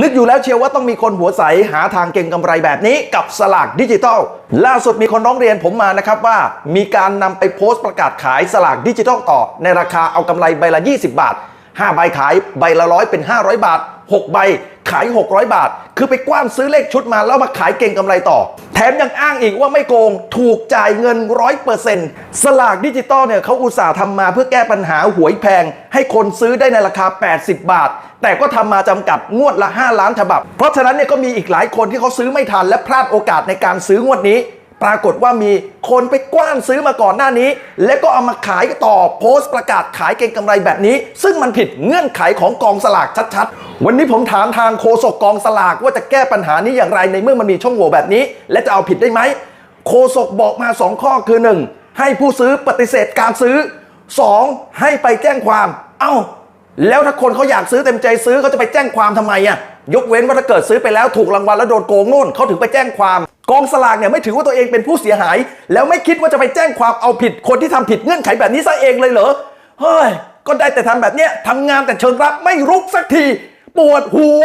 นึกอยู่แล้วเชียวว่าต้องมีคนหัวใสหาทางเก่งกำไรแบบนี้กับสลากดิจิทัล ล่าสุดมีคนร้องเรียนผมมานะครับว่า มีการนำไปโพสต์ประกาศขายสลากดิจิทัลต่อ ในราคาเอากำไรใบละ 20 บาท 5 ใบขายใบละร้อยเป็น 500 บาท 6 ใบขาย 600 บาท คือไปกว้านซื้อเลขชุดมาแล้วมาขายเก่งกำไรต่อ แถมยังอ้างอีกว่าไม่โกงถูกจ่ายเงินร้อยเปอร์เซ็นต์สลากดิจิตอลเนี่ยเขาอุตส่าห์ทำมาเพื่อแก้ปัญหาหวยแพง ให้คนซื้อได้ในราคา 80 บาท แต่ก็ทำมาจำกัดงวดละ 5 ล้านฉบับ เพราะฉะนั้นเนี่ยก็มีอีกหลายคนที่เขาซื้อไม่ทันและพลาดโอกาสในการซื้องวดนี้ ปรากฏว่ามีคนไปกว้านซื้อมาก่อนหน้านี้ แล้วก็เอามาขายต่อโพสต์ประกาศขายเก่งกำไรแบบนี้ ซึ่งมันผิดเงื่อนไขของกองสลากชัดๆ วันนี้ผมถามทางโฆษกกองสลากว่าจะแก้ปัญหานี้อย่างไรในเมื่อมันมีช่องโหว่แบบนี้ และจะเอาผิดได้ไหมโฆษกบอกมา 2 ข้อคือ 1. ให้ผู้ซื้อปฏิเสธการซื้อ 2. ให้ไปแจ้งความ เอ้า แล้วถ้าคนเขาอยากซื้อเต็มใจซื้อเขาจะไปแจ้งความทำไมอะ ยกเว้นว่าถ้าเกิดซื้อไปแล้วถูกรางวัลแล้วโดนโกงนู่นเขาถึงไปแจ้งความกองสลากเนี่ยไม่ถือว่าตัวเองเป็นผู้เสียหาย แล้วไม่คิดว่าจะไปแจ้งความเอาผิดคนที่ทำผิดเงื่อนไขแบบนี้ซะเองเลยเหรอเฮ้ยก็ได้แต่ทำแบบเนี้ยทำงานแต่เชิงรับไม่รุกสักทีปวดหัว